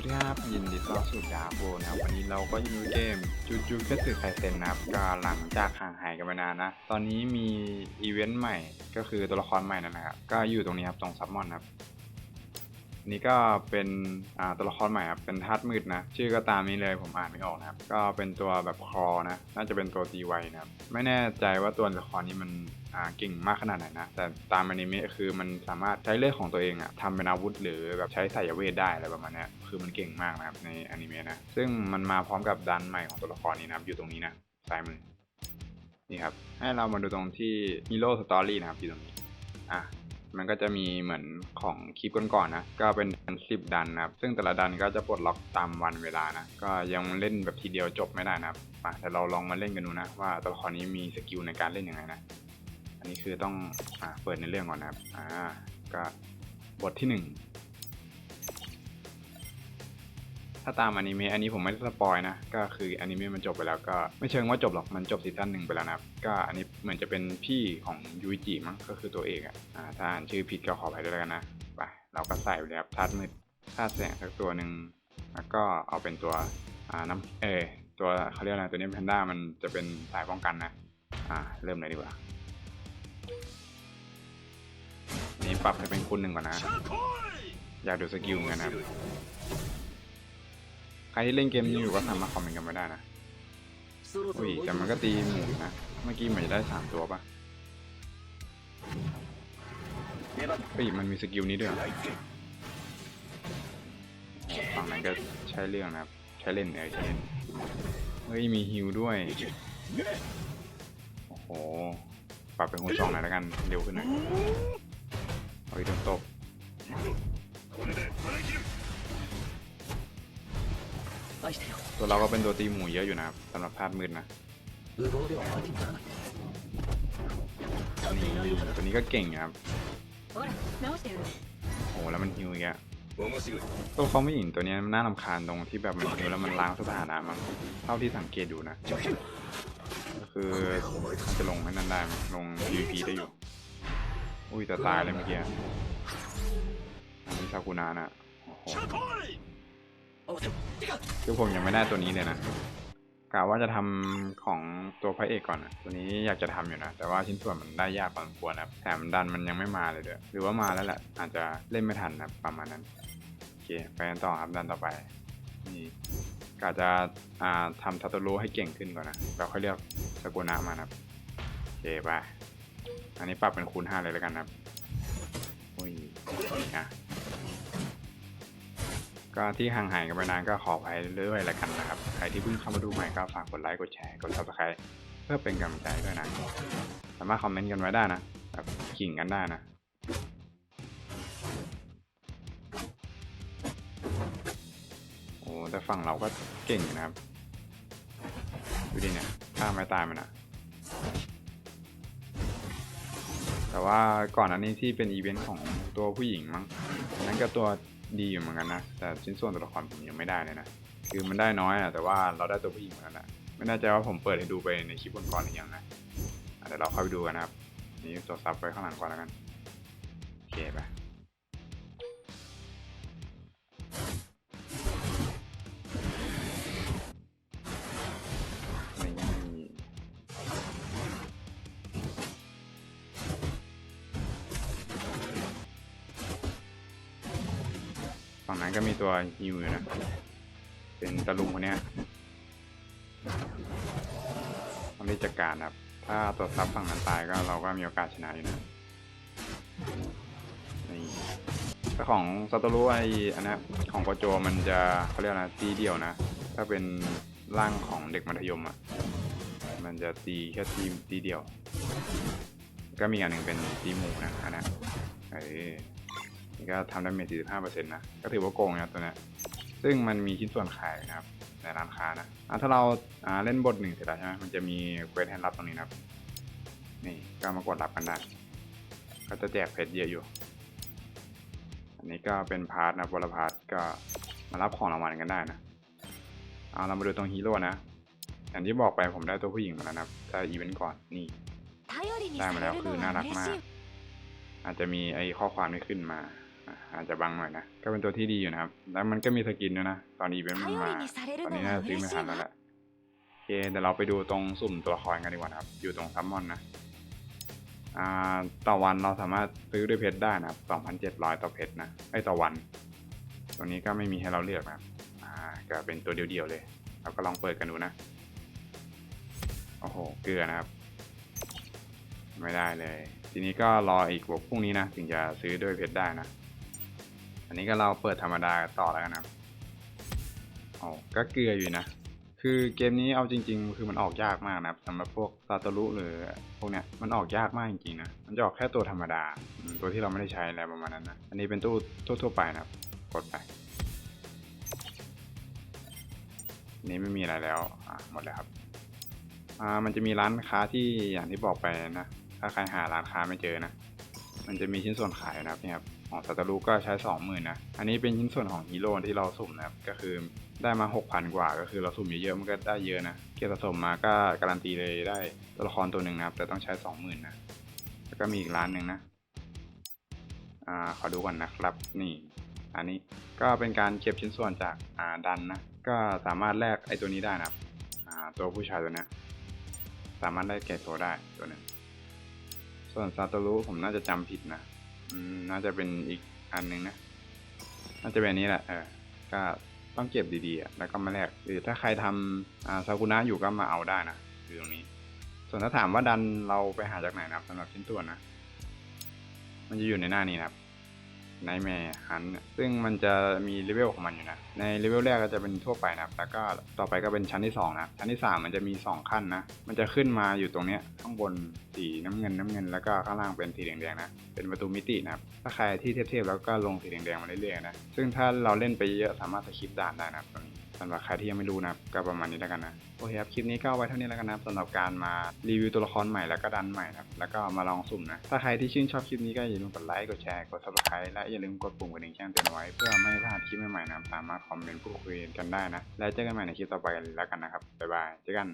วัสดีครับยินดีต้อนรับสู่ดาโบนะครับวันนี้เราก็อยู่ในเกมจูจูเคสึไคเซนนะครับก็หลังจากห่างหายกันไปนานนะ ตอนนี้มีอีเวนต์ใหม่ก็คือตัวละครใหม่นะครับ ก็อยู่ตรงนี้ครับตรงซับมอนครับ นี่ก็เป็นตัวละครใหม่ครับเป็นธาตุมืดนะ ชื่อก็ตามนี้เลยผมอ่านไม่ออกนะครับ ก็เป็นตัวแบบคอนะ น่าจะเป็นตัวตีไวนะครับ ไม่แน่ใจว่าตัวละครนี้มันเก่งมากขนาดไหนนะ แต่ตามอนิเมะคือมันสามารถใช้เลือดของตัวเองอะทำเป็นอาวุธหรือแบบใช้สายเวทได้อะไรประมาณนี้คือมันเก่งมากนะครับในอนิเมะนะ ซึ่งมันมาพร้อมกับดันใหม่ของตัวละครนี้นะครับอยู่ตรงนี้นะซ้ายมือนี่ครับให้เรามาดูตรงที่ Hero Story นะครับอยู่ตรงนี้อะ มันก็จะมีเหมือนของคลิปก่อนๆนะ ก็เป็นสิบดันนะครับ ซึ่งแต่ละดันก็จะปลดล็อกตามวันเวลานะ ก็ยังเล่นแบบทีเดียวจบไม่ได้นะครับมาแต่เราลองมาเล่นกันดูนะ ว่าตัวละครนี้มีสกิลในการเล่นยังไงนะ อันนี้คือต้องอ่าเปิดในเรื่องก่อนนะครับ อ่า ก็บทที่หนึ่ง ถ้าตามอนิเมะอันนี้ผมไม่ได้สปอยนะ ก็คืออนิเมะมันจบไปแล้วก็ไม่เชิงว่าจบหรอกมันจบซีซั่นหนึ่งไปแล้วนะก็อันนี้เหมือนจะเป็นพี่ของยูจิมั้งก็คือตัวเอกอะอ่าถ้าอ่านชื่อผิดก็ขออภัยด้วยแล้วกันนะไปเราก็ใส่ไปเลยครับธาตุมืดธาตุแสงสักตัวหนึ่งแล้วก็เอาเป็นตัวอ่าน้ำเอตัวเขาเรียกอะไรตัวนี้แพนด้ามันจะเป็นสายป้องกันนะอ่าเริ่มเลยดีกว่านี่ปรับให้เป็นคุณหนึ่งก่อนนะ อยากดูสกิลเหมือนกันนะ รับใครที่เล่นเกมนี้อยู่ก็สามารถคอมเมนต์กันมาได้นะอุ้ยแต่มันก็ตีหมูนะเมื่อกี้เหมือนจะได้สามตัวปะปีมันมีสกิลนี้ด้วยฝั่งนั้นก็ใช้เรื่องนะครับ ใช้เล่นเออใช้เล่นเฮ้ยมีฮิวด้วยโอ้โหปรับเป็นคูสองหน่อยแล้วกันเร็วขึ้นหน่อยเฮ้ยโดนตบ ตัวเราก็เป็นตัวตีหมูเยอะอยู่นะครับสำหรับธาตุมืดนะ 無謀ではないんだな นี่ตัวนี้ก็เก่งนะครับ ほら直してやる โอ้โหแล้วมันฮิวอีกอะ 面白い ตัวเขาไม่หญิงตัวเนี้ยมันน่ารำคาญตรงที่แบบมันฮิวแล้วมันล้างสถานะมั้งเท่าที่สังเกตดูนะ ก็คือมันจะลงให้นั่นได้มั้ยลง PVP ได้อยู่ อุ้ยแต่ตายเลยเมื่อกี้อะอันนี้ซากุนาน่ะโอ้โห คือผมยังไม่ได้ตัวนี้เลยนะกะว่าจะทำของตัวพระเอกก่อนนะตัวนี้อยากจะทำอยู่นะ แต่ว่าชิ้นส่วนมันได้ยากพอสมควรนะแถมดันมันยังไม่มาเลยเด้อหรือว่ามาแล้วแหละอาจจะเล่นไม่ทันนะประมาณนั้นโอเคไปกันต่อครับดันต่อไปนี่กะจะอ่าทำทัตโตโรให้เก่งขึ้นก่อนนะแล้วค่อยเลือกสกุนะมานะโอเคไปอันนี้ปรับเป็นคูณห้าเลยแล้วกันนะครับอุ้ยอะ ก็ที่ห่างหายกันไปนานก็ขออภัยเรื่อยๆแล้วกันนะครับ ใครที่เพิ่งเข้ามาดูใหม่ก็ฝากกดไลค์กดแชร์กด subscribe เพื่อเป็นกำลังใจด้วยนะสามารถคอมเมนต์กันไว้ได้นะแบบขิงกันได้นะโอ้แต่ฝั่งเราก็เก่งนะครับดูดิเนี่ยฆ่าไม่ตายมันอะแต่ว่าก่อนอันนี้ที่เป็นอีเวนต์ของตัวผู้หญิงมั้งอันนั้นก็ตัว ดีอยู่เหมือนกันนะ แต่ชิ้นส่วนตัวละครผมยังไม่ได้เลยนะ คือมันได้น้อยอะแต่ว่าเราได้ตัวผู้หญิงเหมือนกันนะไม่แน่ใจว่าผมเปิดให้ดูไปในคลิปก่อนๆหรือยังนะอ่เดี๋ยวเราเข้าไปดูกันนะครับ นี่ตัวซับไปข้างหลังก่อนแล้วกัน โอเคไป ฝั่งนั้นก็มีตัวฮิวอยู่นะ เป็นตะลุงคนเนี้ยต้องรีบจัดการนะครับ ถ้าตัวซับฝั่งนั้นตายก็เราก็มีโอกาสชนะอยู่นะนี่แต่ของซาโตรุไออันนะของโกโจมันจะเขาเรียกนะตีเดียวนะ ถ้าเป็นร่างของเด็กมัธยมอะ มันจะตีแค่ทีมตีเดียว ก็มีอันหนึ่งเป็นตีหมูนะอันนั้เออ นี่ก็ทำดาเมจ45%นะ ก็ถือว่าโกงนะตัวเนี้ย ซึ่งมันมีชิ้นส่วนขายนะครับ ในร้านค้านะอะถ้าเราอ่าเล่นบทหนึ่งเสร็จแล้วใช่ไหมมันจะมีเควสให้รับตรงนี้นะครับ นี่ก็มากดรับกันได้ ก็จะแจกเพชรเยอะอยู่ อันนี้ก็เป็นพาร์ทนะบอลพาร์ทก็มารับของรางวัลกันได้นะเอาเรามาดูตรงฮีโร่นะ อย่างที่บอกไปผมได้ตัวผู้หญิงมาแล้วนะครับถ้อีเวนต์ก่อนนี่ ได้มาแล้วคือน่ารักมาก อาจจะมีไอ้ข้อความที่ขึ้นมา อาจจะบังหน่อยนะ ก็เป็นตัวที่ดีอยู่นะครับ แล้วมันก็มีสกินด้วยนะ ตอนอีเวนต์มันมา ตอนนี้น่าจะซื้อไม่ทันแล้วแหละโอเคเดี๋ยวเราไปดูตรงสุ่มตัวละครกันดีกว่าครับ อยู่ตรงซัมมอนนะอ่าต่อวันเราสามารถซื้อด้วยเพชรได้นะครับร้อยต่อเพชรนะไอต่อวัน ตรงนี้ก็ไม่มีให้เราเลือกนะอ่าก็เป็นตัวเดียวๆเลย เราก็ลองเปิดกันดูนะ โอ้โห เกลือนะครับ ไม่ได้เลย ทีนี้ก็รออีกวันพรุ่งนี้นะ ถึงจะซื้อด้วยเพชรได้นะ อันนี้ก็เราเปิดธรรมดาต่อแล้วกันะครับโอ้ก็เกลืออยู่นะ คือเกมนี้เอาจริง ๆ คือมันออกยากมากนะครับสำหรับพวกซาตารุหรือพวกเนี้ยมันออกยากมากจริงๆนะ มันจะออกแค่ตัวธรรมดา ตัวที่เราไม่ได้ใช้อะไรประมาณนั้นนะ อันนี้เป็นตู้ทั่วๆไปนะครับ กดไปอันนี้ไม่มีอะไรแล้ว อะหมดแล้วครับ อ่า มันจะมีร้านค้าที่อย่างที่บอกไปนะ ถ้าใครหาร้านค้าไม่เจอนะ มันจะมีชิ้นส่วนขายนะครับนี่ครับ ของซาตารุก็ใช้สองหมื่นนะ อันนี้เป็นชิ้นส่วนของฮีโร่ที่เราสุ่มนะครับ ก็คือได้มาหกพันกว่า ก็คือเราสุ่มเยอะๆมันก็ได้เยอะนะ เก็บสะสมมาก็การันตีเลยได้ตัวละครตัวหนึ่งนะครับ แต่ต้องใช้สองหมื่นนะ แล้วก็มีอีกร้านหนึ่งนะ อ่า ขอดูก่อนนะครับ นี่ อันนี้ก็เป็นการเก็บชิ้นส่วนจาก อ่า ดันนะ ก็สามารถแลกไอ้ตัวนี้ได้นะครับ อ่า ตัวผู้ชายตัวนี้สามารถได้แก่ตัวได้ตัวหนึงส่วนซาโตรุผมน่าจะจำผิดนะ น่าจะเป็นอีกอันหนึงนะ น่าจะเป็นนี้แหละ เออ ก็ต้องเก็บดีๆอะแล้วก็มาแลก หรือถ้าใครทำซากุนะอยู่ก็มาเอาได้นะ อยู่ตรงนี้ ส่วนถ้าถามว่าดันเราไปหาจากไหนนะครับสำหรับชิ้นตัวนนะมันจะอยู่ในหน้านี้นะครับ ในแม่ฮันซึ่งมันจะมีเลเวลของมันอยู่นะ ในเลเวลแรกก็จะเป็นทั่วไปนะครับ แล้วก็ต่อไปก็เป็นชั้นที่2นะชั้นที่ 3 มันจะมี 2 ขั้นนะ มันจะขึ้นมาอยู่ตรงเนี้ยข้างบนสีน้ำเงินน้ำเงิน แล้วก็ข้างล่างเป็นสีแดงๆนะ เป็นประตูมิตินะครับ ถ้าใครที่เทพๆแล้วก็ลงสีแดงๆมาเรื่อยๆนะ ซึ่งถ้าเราเล่นไปเยอะสามารถสคิปด่านได้นะครับตรงนี้ สำหรับใครที่ยังไม่รู้นะครับก็ประมาณนี้แล้วกันนะโอเคครับคลิปนี้ก็ไว้เท่านี้แล้วกันนะสำหรับการมารีวิวตัวละครใหม่แล้วก็ดันใหม่นะครับแล้วก็มาลองสุ่มนะถ้าใครที่ชื่นชอบคลิปนี้ก็อย่าลืมกดไลค์กดแชร์กด subscribe และอย่าลืมกดปุ่มกระดิ่งแจ้งเตือนไว้ เพื่อไม่พลาดคลิปใหม่ๆนะสามารถคอมเมนต์พูดคุยกันได้นะ แล้วเจอกันใหม่ในคลิปต่อไปกันแล้วกันนะครับบ๊ายบายเจอกัน